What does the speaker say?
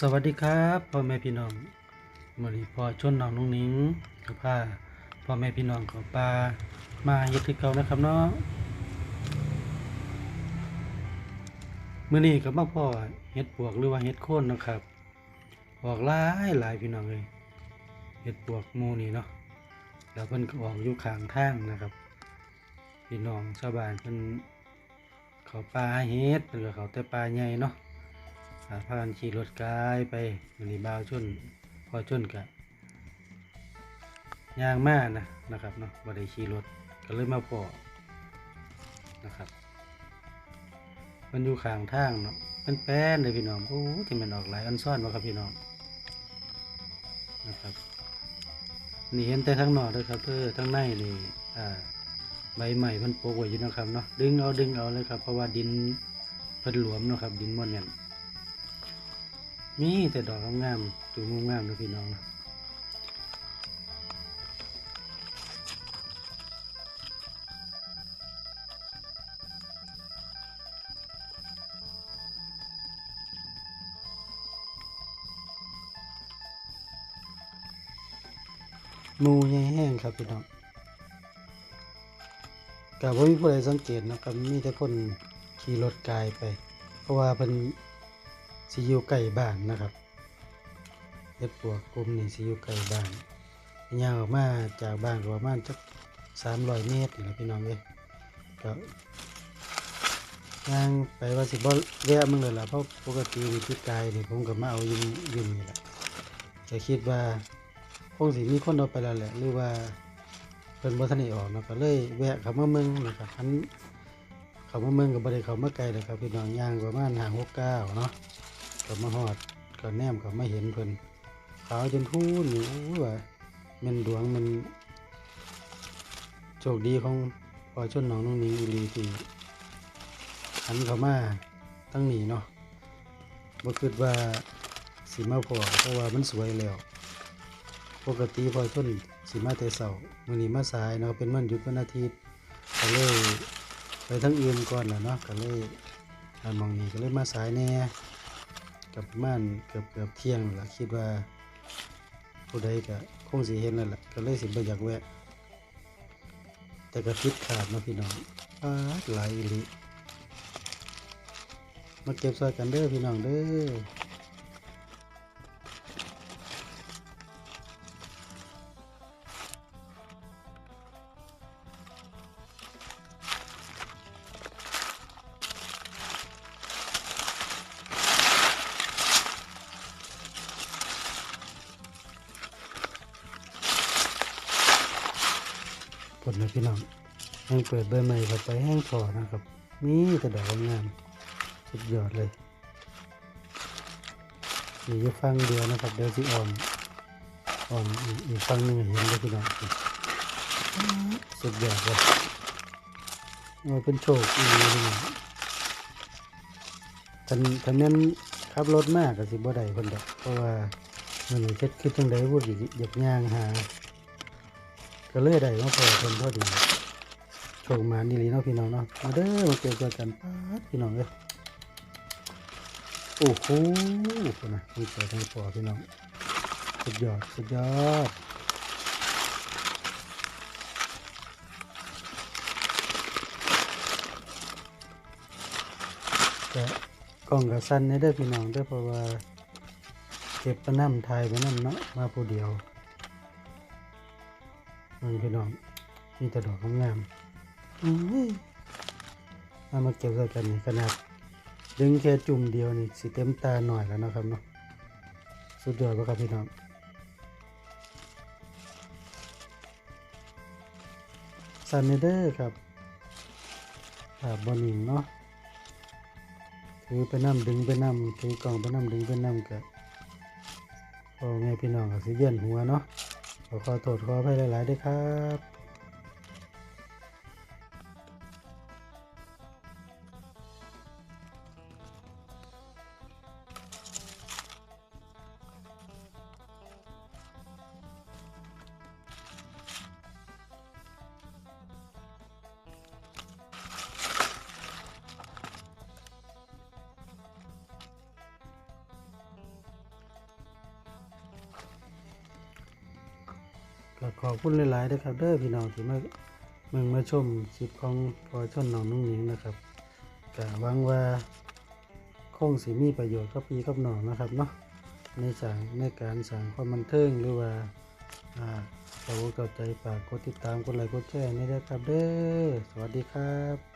สวัสดีครับพ่อแม่พี่น้องมื่อนีพ่อชนน้องนุ่งนิ้งกับผ้าพ่อแม่พี่น้องของปลามาเฮ็ดที่เก่านะครับเนาะมื่อนี้ก็มาพ่อเฮ็ดปวกหรือว่าเฮ็ดโคนนะครับออกหลายหลายพี่น้องเลยเฮ็ดปวกมูนี่เนาะแล้วเพิ่นก็ออกอยู่ข้างทางนะครับ พี่น้องชาวบ้านเพิ่นเขาปลาเฮ็ดเพิ่นก็เขาแต่ปลาใหญ่เนาะ อ่าพากันขี่รถกายไปมันนี่บาวชนพอชนกะยางมานะนะครับเนาะบ่ได้ขี่รถก็เลยมาพอนะครับมันอยู่ข้างทางเนาะเป็นแป้นเลยพี่น้องโอ้ที่มันออกหลายอันซ่อนวะครับพี่น้องนะครับนี่เห็นแต่ทั้งนอกเลยครับเธอทั้งในนี่อ่าใบใหม่มันโปกไว้อยู่นะครับเนาะดึงเอาดึงเอาเลยครับเพราะว่าดินเพิ่นหลวมเนาะครับดินมันเนี่ย มีแต่ดอกงามๆจูงงามๆนะพี่น้องนะมูใหญ่แห้งครับพี่น้องกับว่ามีผู้ใดสังเกตนะครับมีแต่คนขี่รถกายไป เพราะว่าเป็น สิอยู่ใกล้บ้านนะครับเฮ็ดปวกกลุ่มนี่สิอยู่ใกล้บ้านยาวออกมาจากบ้านประมาณจักสามร้อยเมตรนี่แหละพี่น้องเอ้ยก็ย่างไปว่าสิบ่แวะมึงเลยล่ะเพราะปกตินี่พี่กายนี่ผมก็มาเอายู่อยู่นี่แหละจะคิดว่าคงสิมีคนเอาไปแล้วแหละหรือว่าเพิ่นบ่ทันได้ออกเนาะก็เลยแวะเข้ามาเมืองนะครับอันเข้ามาเมืองก็บ่ได้เข้ามาไกลเลยครับพี่น้องย่างประมาณ5 6 9เนาะ ก็มาหอดก็แนมก็มาเห็นเพิ่นขาวจนพูนนี่อ้ว่ามันดวงมันโชคดีของพอชนหนองน้องนิงอีหลีที่หันเขามาตั้งหนีเนาะบ่คิดว่าสิมาพอเพราะว่ามันสวยแล้ว ปกติพอชนสิมาแต่เช้ามื้อนี้มาสายเนาะเป็นวันหยุดวันอาทิตย์ก็เลยไปทั้งอื่นก่อนล่ะเนาะก็เลยอันมองนี้ก็เลยมาสายแน่ กับประม่านเกือบเกือบเที่ยงแล้วล่ะคิดว่า ผู้ใดก็คงสิเห็นแล้วล่ะก็เลยสิบ่อยากแวะ แต่ก็คิดขาดเนาะพี่น้องปาหลายอีหลีมาเก็บซอยกันเด้อพี่น้องเด้อ ผลนะพี่น้องแห้งเปิดใบใหม่เข้าไปแห้งถอนะครับ นี่แต่ดอกงามสุดยอดเลยนี่จะฟังเดียวนะครับเดี๋ยวสิอ่อนอ่อนอีกฟังหนึ่งเห็นเลยพี่น้องสุดยอดเลยโอ้เป็นโชคอีกพี่น้องทันทันนั้นขับรถมากก็สิบ่ได้คนเดอกเพราะว่ามันเฮ็ดคือจังไดพูดอีกอยากย่างหา ก็เลยได้มาพอคนพอดีโชคมาดีลีเนาะพี่น้องเนาะมาเด้อมาเจอกันป๊าดพี่น้องเอ้ยโอ้โหคนนะมีเจอทั้งพอพี่น้องสุดยอดสุดยอดแต่กล้องกับสั้นนี่เด้อพี่น้องเด้อเพราะว่าเก็บประน้ำไทยไปนั่นเนาะมาผู้เดียว มันพี่น้องมีแต่ดอกงามๆเอามาเก็บใส่กันนี่ขนาด ดึงแค่จุ่มเดียวนี่สิเต็มตาหน่อยแล้วนะครับเนาะสุดยอดปะครับพี่น้องซันเนเดอร์ครับภาพบอนิงเนาะถือไปน้ำดึงไปน้ำถือกล่องไปน้ำดึงไปน้ำกับพ่อแม่พี่น้องก็สิเยียนหัวเนาะ ขอขอโทษขออภัยหลาย ๆ ด้วยครับ ขอบคุณหลายๆนะครับเด้อพี่น้องที่มาเมืองมาชมคลิปของพอชนน้องนุ่งหนิงนะครับกะหวังว่าคงสีมีประโยชน์กับพี่กับน้องนะครับเนาะในสางในการสร้างความบันเทิงหรือว่าอ่าเราเข้าใจฝากกดติดตามกดไลค์กดแชร์นี่นะครับเด้อสวัสดีครับ